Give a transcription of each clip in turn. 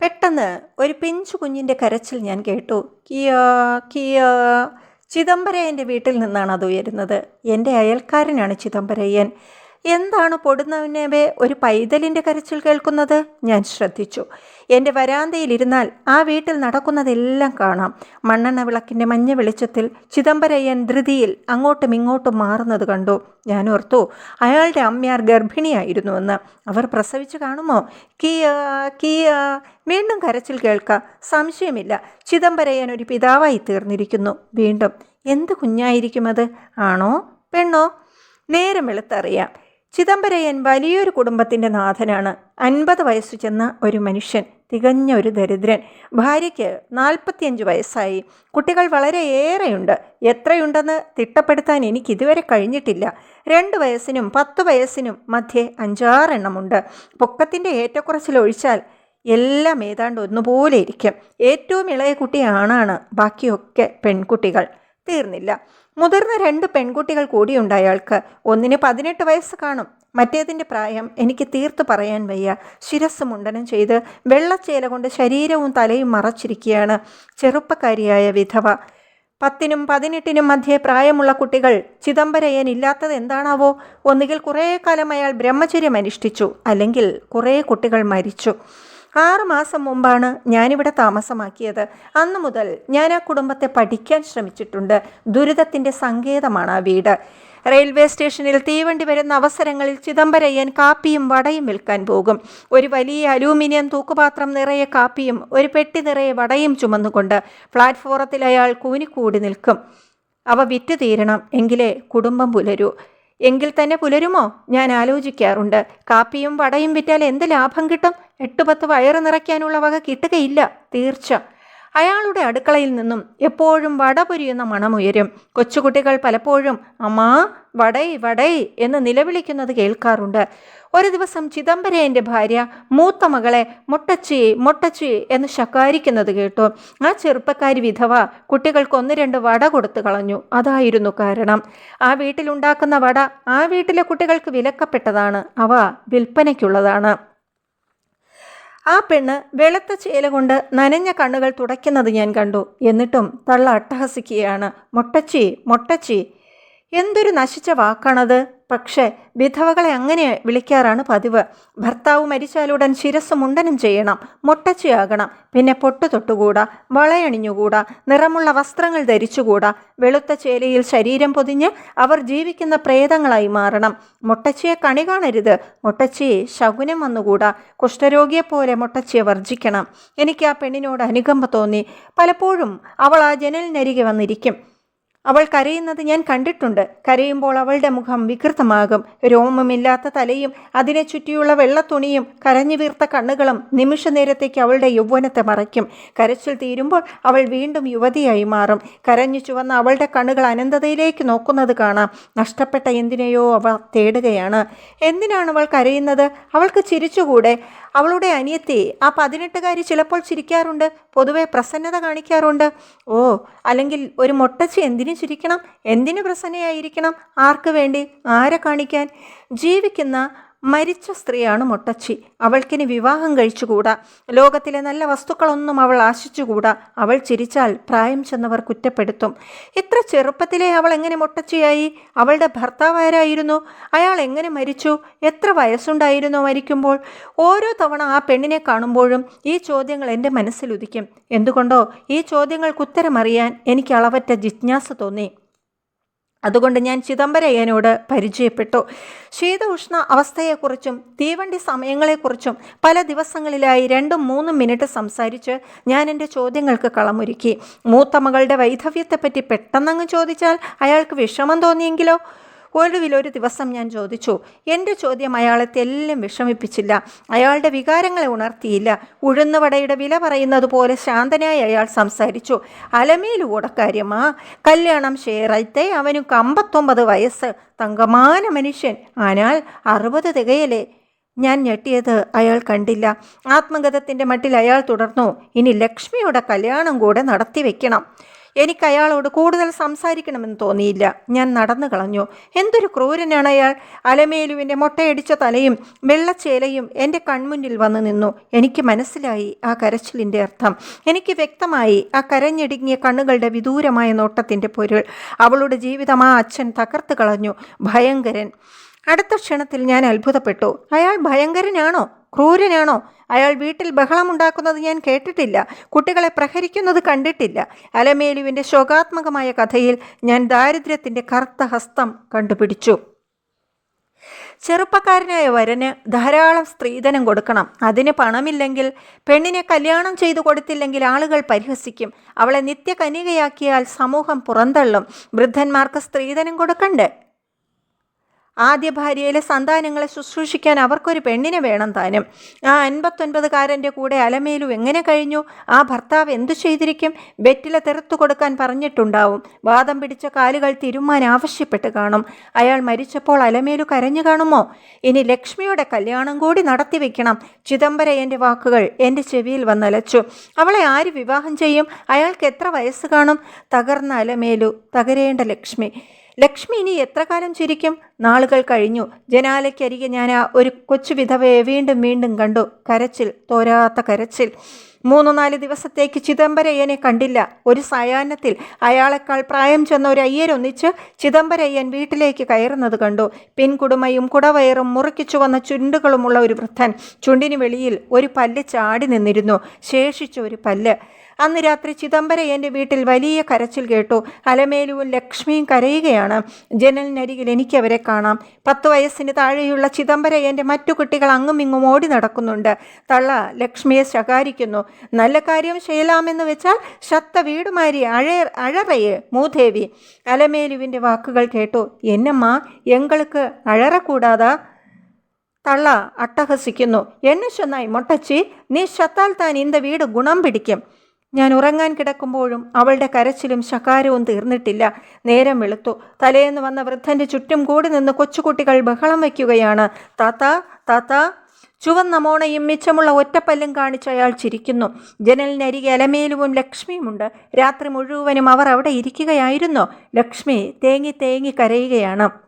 പെട്ടെന്ന് ഒരു പിഞ്ചു കുഞ്ഞിന്റെ കരച്ചിൽ ഞാൻ കേട്ടു. കിയാ കിയാ ചിദംബരയ്യന്റെ വീട്ടിൽ നിന്നാണ് അത് ഉയരുന്നത്. എന്റെ അയൽക്കാരനാണ് ചിദംബരയ്യൻ. എന്താണ് പൊടുന്നവനെ ഒരു പൈതലിന്റെ കരച്ചിൽ കേൾക്കുന്നത്? ഞാൻ ശ്രദ്ധിച്ചു. എന്റെ വരാന്തയിലിരുന്നാൽ ആ വീട്ടിൽ നടക്കുന്നതെല്ലാം കാണാം. മണ്ണെണ്ണ വിളക്കിന്റെ മഞ്ഞ വെളിച്ചത്തിൽ ചിദംബരയ്യൻ ധൃതിയിൽ അങ്ങോട്ടും ഇങ്ങോട്ടും മാറുന്നത് കണ്ടു. ഞാൻ ഓർത്തു അയാളുടെ അമ്മയാർ ഗർഭിണിയായിരുന്നുവെന്ന്. അവർ പ്രസവിച്ചു കാണുമോ? കിയ കിയ. വീണ്ടും കരച്ചിൽ കേൾക്കാം. സംശയമില്ല. ചിദംബരയ്യൻ ഒരു പിതാവായി തീർന്നിരിക്കുന്നു. വീണ്ടും എന്ത് കുഞ്ഞായിരിക്കും അത്? ആണോ? പെണ്ണോ? നേരം വെളുത്തറിയാം. ചിദംബരയ്യൻ വലിയൊരു കുടുംബത്തിന്റെ നാഥനാണ്. അൻപത് വയസ്സ് ചെന്ന ഒരു മനുഷ്യൻ തികഞ്ഞ ഒരു ദരിദ്രൻ. ഭാര്യയ്ക്ക് നാൽപ്പത്തിയഞ്ച് വയസ്സായി. കുട്ടികൾ വളരെ ഏറെയുണ്ട് എത്രയുണ്ടെന്ന് തിട്ടപ്പെടുത്താൻ എനിക്ക് ഇതുവരെ കഴിഞ്ഞിട്ടില്ല. രണ്ട് വയസ്സിനും പത്ത് വയസ്സിനും മധ്യേ അഞ്ചാറെണ്ണമുണ്ട്. പൊക്കത്തിന്റെ ഏറ്റക്കുറച്ചിൽ ഒഴിച്ചാൽ എല്ലാം ഏതാണ്ട് ഒന്നുപോലെ ഇരിക്കും. ഏറ്റവും ഇളയ കുട്ടി ആണാണ്. ബാക്കിയൊക്കെ പെൺകുട്ടികൾ. തീർന്നില്ല. മുതിർന്ന രണ്ട് പെൺകുട്ടികൾ കൂടിയുണ്ടായാൾക്ക് ഒന്നിന് പതിനെട്ട് വയസ്സ് കാണും. മറ്റേതിന്റെ പ്രായം എനിക്ക് തീർത്തു പറയാൻ വയ്യ. ശിരസ് മുണ്ടനം ചെയ്ത് വെള്ളച്ചേല കൊണ്ട് ശരീരവും തലയും മറച്ചിരിക്കുകയാണ് ചെറുപ്പക്കാരിയായ വിധവ. പത്തിനും പതിനെട്ടിനും മധ്യേ പ്രായമുള്ള കുട്ടികൾ ചിദംബരയ്യൻ ഇല്ലാത്തത് എന്താണാവോ? ഒന്നുകിൽ കുറേ കാലം അയാൾ ബ്രഹ്മചര്യം അനുഷ്ഠിച്ചു അല്ലെങ്കിൽ കുറേ കുട്ടികൾ മരിച്ചു. ആറ് മാസം മുമ്പാണ് ഞാനിവിടെ താമസമാക്കിയത്. അന്നു മുതൽ ഞാൻ ആ കുടുംബത്തെ പഠിക്കാൻ ശ്രമിച്ചിട്ടുണ്ട്. ദുരിതത്തിന്റെ സങ്കേതമാണ് ആ വീട്. റെയിൽവേ സ്റ്റേഷനിൽ തീവണ്ടി വരുന്ന അവസരങ്ങളിൽ ചിദംബരയ്യൻ കാപ്പിയും വടയും വിൽക്കാൻ പോകും. ഒരു വലിയ അലൂമിനിയം തൂക്കുപാത്രം നിറയെ കാപ്പിയും ഒരു പെട്ടി നിറയെ വടയും ചുമന്നുകൊണ്ട് പ്ലാറ്റ്ഫോറത്തിൽ അയാൾ കൂനിക്കൂടി നിൽക്കും. അവ വിറ്റു തീരണം എങ്കിലേ കുടുംബം പുലരൂ. എങ്കിൽ തന്നെ പുലരുമോ? ഞാൻ ആലോചിക്കാറുണ്ട്. കാപ്പിയും വടയും വിറ്റാൽ എന്ത് ലാഭം കിട്ടും? എട്ട് പത്ത് വയറ് നിറയ്ക്കാനുള്ള വക കിട്ടുകയില്ല. തീർച്ച അയാളുടെ അടുക്കളയിൽ നിന്നും എപ്പോഴും വട പൊരിയുന്ന മണമുയരും കൊച്ചുകുട്ടികൾ പലപ്പോഴും അമ്മാ വടൈ വടൈ എന്ന് നിലവിളിക്കുന്നത് കേൾക്കാറുണ്ട്. ഒരു ദിവസം ചിദംബരേന്റെ ഭാര്യ മൂത്ത മകളെ മുട്ടച്ചി മുട്ടച്ചി എന്ന് ശകാരിക്കുന്നത് കേട്ടു. ആ ചെറുപ്പക്കാരി വിധവ കുട്ടികൾക്ക് ഒന്ന് രണ്ട് വട കൊടുത്തു കളഞ്ഞു. അതായിരുന്നു കാരണം. ആ വീട്ടിലുണ്ടാക്കുന്ന വട ആ വീട്ടിലെ കുട്ടികൾക്ക് വിലക്കപ്പെട്ടതാണ്. അവ വിൽപ്പനയ്ക്കുള്ളതാണ്. ആ പെണ്ണ് വെളുത്ത ചേല കൊണ്ട് നനഞ്ഞ കണ്ണുകൾ തുടയ്ക്കുന്നത് ഞാൻ കണ്ടു. എന്നിട്ടും തള്ള അട്ടഹസിക്കുകയാണ്. മുട്ടച്ചി മുട്ടച്ചി എന്തൊരു നശിച്ച വാക്കാണത്? പക്ഷേ വിധവകളെ അങ്ങനെ വിളിക്കാറാണ് പതിവ്. ഭർത്താവ് മരിച്ചാലുടൻ ശിരസ് മുണ്ടനം ചെയ്യണം മുട്ടച്ചയാകണം പിന്നെ പൊട്ടു തൊട്ടുകൂടാ വളയണിഞ്ഞുകൂടാ നിറമുള്ള വസ്ത്രങ്ങൾ ധരിച്ചുകൂടാ വെളുത്ത ചേലയിൽ ശരീരം പൊതിഞ്ഞ് അവർ ജീവിക്കുന്ന പ്രേതങ്ങളായി മാറണം. മുട്ടച്ചിയെ കണി കാണരുത്. മുട്ടച്ചിയെ ശകുനം വന്നുകൂടാ. കുഷ്ഠരോഗിയെപ്പോലെ മുട്ടച്ചിയെ വർജിക്കണം എനിക്ക് ആ പെണ്ണിനോട് അനുകമ്പ തോന്നി. പലപ്പോഴും അവൾ ആ ജനലിനരികെ വന്നിരിക്കും. അവൾ കരയുന്നത് ഞാൻ കണ്ടിട്ടുണ്ട്. കരയുമ്പോൾ അവളുടെ മുഖം വികൃതമാകും. രോമമില്ലാത്ത തലയും അതിനെ ചുറ്റിയുള്ള വെള്ളത്തുണിയും കരഞ്ഞു വീർത്ത കണ്ണുകളും നിമിഷ നേരത്തേക്ക് അവളുടെ യൗവനത്തെ മറയ്ക്കും. കരച്ചിൽ തീരുമ്പോൾ അവൾ വീണ്ടും യുവതിയായി മാറും. കരഞ്ഞു ചുവന്ന അവളുടെ കണ്ണുകൾ അനന്തതയിലേക്ക് നോക്കുന്നത് കാണാം. നഷ്ടപ്പെട്ട എന്തിനെയോ അവൾ തേടുകയാണ്. എന്തിനാണ് അവൾ കരയുന്നത്? അവൾക്ക് ചിരിച്ചുകൂടെ? അവളുടെ അനിയത്തെ ആ പതിനെട്ടുകാരി ചിലപ്പോൾ ചിരിക്കാറുണ്ട് പൊതുവെ പ്രസന്നത കാണിക്കാറുണ്ട്. ഓ അല്ലെങ്കിൽ ഒരു മൊട്ടച്ചി എന്തിനു ചിരിക്കണം? എന്തിനു പ്രസന്നയായിരിക്കണം? ആർക്ക് വേണ്ടി? ആരെ കാണിക്കാൻ? ജീവിക്കുന്ന മരിച്ച സ്ത്രീയാണ് മുട്ടച്ചി. അവൾക്കിനി വിവാഹം കഴിച്ചുകൂടാ. ലോകത്തിലെ നല്ല വസ്തുക്കളൊന്നും അവൾ ആശിച്ചുകൂടാ. അവൾ ചിരിച്ചാൽ പ്രായം ചെന്നവർ കുറ്റപ്പെടുത്തും. ഇത്ര ചെറുപ്പത്തിലേ അവൾ എങ്ങനെ മുട്ടച്ചിയായി? അവളുടെ ഭർത്താവ് ആരായിരുന്നു? അയാൾ എങ്ങനെ മരിച്ചു? എത്ര വയസ്സുണ്ടായിരുന്നു മരിക്കുമ്പോൾ? ഓരോ തവണ ആ പെണ്ണിനെ കാണുമ്പോഴും ഈ ചോദ്യങ്ങൾ എന്റെ മനസ്സിലുദിക്കും എന്തുകൊണ്ടോ ഈ ചോദ്യങ്ങൾക്ക് ഉത്തരമറിയാൻ എനിക്ക് അളവറ്റ ജിജ്ഞാസ തോന്നി. അതുകൊണ്ട് ഞാൻ ചിദംബരയ്യനോട് പരിചയപ്പെട്ടു. ശീത ഉഷ്ണ അവസ്ഥയെക്കുറിച്ചും തീവണ്ടി സമയങ്ങളെക്കുറിച്ചും പല ദിവസങ്ങളിലായി രണ്ടും മൂന്നും മിനിറ്റ് സംസാരിച്ച് ഞാൻ എന്റെ ചോദ്യങ്ങൾക്ക് കളമൊരുക്കി. മൂത്ത മകളുടെ വൈധവ്യത്തെപ്പറ്റി പെട്ടെന്നങ്ങ് ചോദിച്ചാൽ അയാൾക്ക് വിഷമം തോന്നിയെങ്കിലോ? ഒടുവിൽ ഒരു ദിവസം ഞാൻ ചോദിച്ചു എന്റെ ചോദ്യം അയാളെ തെല്ലും വിഷമിപ്പിച്ചില്ല. അയാളുടെ വികാരങ്ങളെ ഉണർത്തിയില്ല. ഉഴുന്നുവടയുടെ വില പറയുന്നത് പോലെ ശാന്തനായി അയാൾ സംസാരിച്ചു. അലമേൽ കാര്യമാ കല്യാണം ഷെയറായിട്ട് അവനു അമ്പത്തൊമ്പത് വയസ്സ്. തങ്കമാന മനുഷ്യൻ. ആനാൽ അറുപത് തികയലേ ഞാൻ ഞെട്ടിയത് അയാൾ കണ്ടില്ല. ആത്മഗതത്തിന്റെ മട്ടിൽ അയാൾ തുടർന്നു. ഇനി ലക്ഷ്മിയുടെ കല്യാണം കൂടെ നടത്തി വെക്കണം എനിക്ക് അയാളോട് കൂടുതൽ സംസാരിക്കണമെന്ന് തോന്നിയില്ല. ഞാൻ നടന്നു കളഞ്ഞു. എന്തൊരു ക്രൂരനാണ് അയാൾ. അലമേലുവിന്റെ മുട്ടയടിച്ച തലയും വെള്ളച്ചേലയും എന്റെ കൺമുന്നിൽ വന്നു നിന്നു. എനിക്ക് മനസ്സിലായി ആ കരച്ചിലിന്റെ അർത്ഥം. എനിക്ക് വ്യക്തമായി ആ കരഞ്ഞിടുങ്ങിയ കണ്ണുകളുടെ വിദൂരമായ നോട്ടത്തിന്റെ പൊരുൾ. അവളുടെ ജീവിതം ആ അച്ഛൻ തകർത്ത് കളഞ്ഞു. ഭയങ്കരൻ. അടുത്ത ക്ഷണത്തിൽ ഞാൻ അത്ഭുതപ്പെട്ടു. അയാൾ ഭയങ്കരനാണോ? ക്രൂരനാണോ? അയാൾ വീട്ടിൽ ബഹളമുണ്ടാക്കുന്നത് ഞാൻ കേട്ടിട്ടില്ല. കുട്ടികളെ പ്രഹരിക്കുന്നത് കണ്ടിട്ടില്ല. അലമേലുവിന്റെ ശോകാത്മകമായ കഥയിൽ ഞാൻ ദാരിദ്ര്യത്തിന്റെ കറുത്ത ഹസ്തം കണ്ടുപിടിച്ചു. ചെറുപ്പക്കാരനായ വരന് ധാരാളം സ്ത്രീധനം കൊടുക്കണം. അതിന് പണമില്ലെങ്കിൽ പെണ്ണിനെ കല്യാണം ചെയ്തു കൊടുത്തില്ലെങ്കിൽ ആളുകൾ പരിഹസിക്കും. അവളെ നിത്യകനികയാക്കിയാൽ സമൂഹം പുറന്തള്ളും. വൃദ്ധന്മാർക്ക് സ്ത്രീധനം കൊടുക്കണ്ടേ? ആദ്യ ഭാര്യയിലെ സന്താനങ്ങളെ ശുശ്രൂഷിക്കാൻ അവർക്കൊരു പെണ്ണിനെ വേണം താനും. ആ അൻപത്തൊൻപതുകാരന്റെ കൂടെ അലമേലു എങ്ങനെ കഴിഞ്ഞു? ആ ഭർത്താവ് എന്തു ചെയ്തിരിക്കും? ബെറ്റിലെ തെറുത്തു കൊടുക്കാൻ പറഞ്ഞിട്ടുണ്ടാവും. വാദം പിടിച്ച കാലുകൾ തിരുമാൻ ആവശ്യപ്പെട്ട് കാണും. അയാൾ മരിച്ചപ്പോൾ അലമേലു കരഞ്ഞു കാണുമോ? ഇനി ലക്ഷ്മിയുടെ കല്യാണം കൂടി നടത്തി വെക്കണം. ചിദംബരയന്റെ വാക്കുകൾ എന്റെ ചെവിയിൽ വന്നലച്ചു. അവളെ ആര് വിവാഹം ചെയ്യും? അയാൾക്ക് എത്ര വയസ്സ് കാണും? തകർന്ന അലമേലു തകരേണ്ട ലക്ഷ്മി. ലക്ഷ്മി ഇനി എത്ര കാലം ചിരിക്കും? നാളുകൾ കഴിഞ്ഞു. ജനാലയ്ക്കരികെ ഞാൻ ആ ഒരു കൊച്ചു വിധവയെ വീണ്ടും വീണ്ടും കണ്ടു. കരച്ചിൽ തോരാത്ത കരച്ചിൽ. മൂന്നു നാല് ദിവസത്തേക്ക് ചിദംബരയ്യനെ കണ്ടില്ല. ഒരു സായാഹ്നത്തിൽ അയാളെക്കാൾ പ്രായം ചെന്ന ഒരു അയ്യരൊന്നിച്ച് ചിദംബരയ്യൻ വീട്ടിലേക്ക് കയറുന്നത് കണ്ടു. പിൻകുടുമയും കുടവയറും മുറുക്കിച്ചു വന്ന ചുണ്ടുകളുമുള്ള ഒരു വൃദ്ധൻ ചുണ്ടിന് വെളിയിൽ ഒരു പല്ല് ചാടി നിന്നിരുന്നു. ശേഷിച്ച ഒരു പല്ല്. അന്ന് രാത്രി ചിദംബരയന്റെ വീട്ടിൽ വലിയ കരച്ചിൽ കേട്ടു. അലമേലുവും ലക്ഷ്മിയും കരയുകയാണ്. ജനലിനരികിൽ എനിക്കവരെ കാണാം. പത്ത് വയസ്സിന് താഴെയുള്ള ചിദംബരയന്റെ മറ്റു കുട്ടികൾ അങ്ങും ഇങ്ങും ഓടി നടക്കുന്നുണ്ട്. തള്ള ലക്ഷ്മിയെ ശകാരിക്കുന്നു. നല്ല കാര്യം ചെയ്യലാമെന്ന് വെച്ചാൽ ശത്ത വീടുമാരി അഴ അഴറയെ മൂദേവി. അലമേലുവിന്റെ വാക്കുകൾ കേട്ടു. എന്നമ്മ എങ്ങൾക്ക് അഴറ കൂടാതാ. തള്ള അട്ടഹസിക്കുന്നു. എന്നെ ചൊന്നായി മൊട്ടച്ചി നീ ശത്താൽ താൻ ഇന്ത വീട് ഗുണം പിടിക്കും. ഞാൻ ഉറങ്ങാൻ കിടക്കുമ്പോഴും അവളുടെ കരച്ചിലും ശകാരവും തീർന്നിട്ടില്ല. നേരം വെളുത്തു. തലേന്ന് വന്ന വൃദ്ധന്റെ ചുറ്റും കൂടി നിന്ന് കൊച്ചുകുട്ടികൾ ബഹളം വയ്ക്കുകയാണ്. താത്ത താത്ത. ചുവന്ന മോണയും മിച്ചമുള്ള ഒറ്റപ്പല്ലും കാണിച്ച് അയാൾ ചിരിക്കുന്നു. ജനലിനരികെ അലമേലുവും ലക്ഷ്മിയുമുണ്ട്. രാത്രി മുഴുവനും അവർ അവിടെ ഇരിക്കുകയായിരുന്നു. ലക്ഷ്മി തേങ്ങി തേങ്ങി കരയുകയാണ്.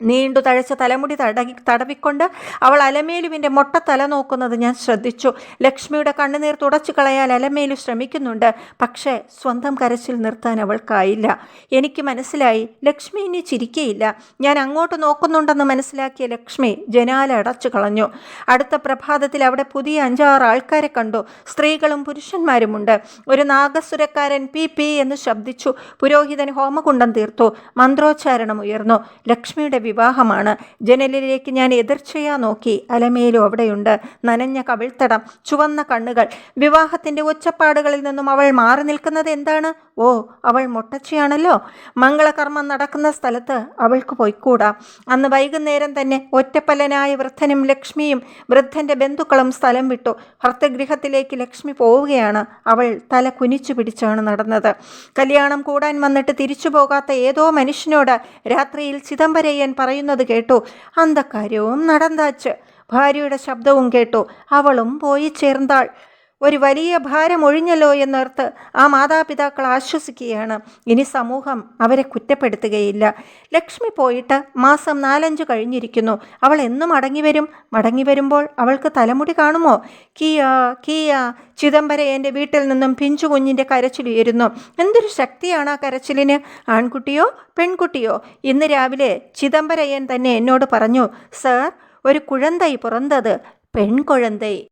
നീണ്ടു തഴച്ച തലമുടി തടകി തടവിക്കൊണ്ട് അവൾ അലമേലുവിന്റെ മൊട്ട തല നോക്കുന്നത് ഞാൻ ശ്രദ്ധിച്ചു. ലക്ഷ്മിയുടെ കണ്ണുനീർ തുടച്ചു കളയാൻ അലമേലു ശ്രമിക്കുന്നുണ്ട്. പക്ഷേ സ്വന്തം കരച്ചിൽ നിർത്താൻ അവൾക്കായില്ല. എനിക്ക് മനസ്സിലായി ലക്ഷ്മി ഇനി ചിരിക്കയില്ല. ഞാൻ അങ്ങോട്ട് നോക്കുന്നുണ്ടെന്ന് മനസ്സിലാക്കിയ ലക്ഷ്മി ജനാല അടച്ചു കളഞ്ഞു. അടുത്ത പ്രഭാതത്തിൽ അവിടെ പുതിയ അഞ്ചാറ് ആൾക്കാരെ കണ്ടു. സ്ത്രീകളും പുരുഷന്മാരുമുണ്ട്. ഒരു നാഗസുരക്കാരൻ പി പി എന്ന് ശബ്ദിച്ചു. പുരോഹിതൻ ഹോമകുണ്ടം തീർത്തു. മന്ത്രോച്ചാരണം ഉയർന്നു. ലക്ഷ്മിയുടെ വിവാഹമാണ്. ജനലിലേക്ക് ഞാൻ എതിർച്ചയാ നോക്കി. അലമേലും അവിടെയുണ്ട്. നനഞ്ഞ കവിൾത്തടം ചുവന്ന കണ്ണുകൾ. വിവാഹത്തിന്റെ ഒച്ചപ്പാടുകളിൽ നിന്നും അവൾ മാറി നിൽക്കുന്നത് എന്താണ്? ഓ അവൾ മുട്ടച്ചിയാണല്ലോ. മംഗളകർമ്മം നടക്കുന്ന സ്ഥലത്ത് അവൾക്ക് പോയിക്കൂടാ. അന്ന് വൈകുന്നേരം തന്നെ ഒറ്റപ്പല്ലനായ വൃദ്ധനും ലക്ഷ്മിയും വൃദ്ധന്റെ ബന്ധുക്കളും സ്ഥലം വിട്ടു. ഭർത്തഗൃഹത്തിലേക്ക് ലക്ഷ്മി പോവുകയാണ്. അവൾ തല കുനിച്ചു പിടിച്ചാണ് നടന്നത്. കല്യാണം കൂടാൻ വന്നിട്ട് തിരിച്ചു പോകാത്ത ഏതോ മനുഷ്യനോട് രാത്രിയിൽ ചിദംബരയ്യൻ പറയുന്നത് കേട്ടു. അന്ധക്കാര്യവും നടന്നാച്ച് ഭാര്യയുടെ ശബ്ദവും കേട്ടു. അവളും പോയി ചേർന്നാൾ ഒരു വലിയ ഭാരം ഒഴിഞ്ഞല്ലോ എന്നോർത്ത് ആ മാതാപിതാക്കൾ ആശ്വസിക്കുകയാണ്. ഇനി സമൂഹം അവരെ കുറ്റപ്പെടുത്തുകയില്ല. ലക്ഷ്മി പോയിട്ട് മാസം നാലഞ്ച് കഴിഞ്ഞിരിക്കുന്നു. അവൾ എന്നും മടങ്ങി വരും. മടങ്ങി വരുമ്പോൾ അവൾക്ക് തലമുടി കാണുമോ? കിയ കിയ ചിദംബരയന്റെ വീട്ടിൽ നിന്നും പിഞ്ചു കുഞ്ഞിന്റെ കരച്ചിലുയരുന്നു എന്തൊരു ശക്തിയാണ് ആ കരച്ചിലിന്? ആൺകുട്ടിയോ പെൺകുട്ടിയോ? ഇന്ന് രാവിലെ ചിദംബരയ്യൻ തന്നെ എന്നോട് പറഞ്ഞു സർ ഒരു കുഴന്തൈ പുറന്തത്. പെൺകുഴന്തൈ.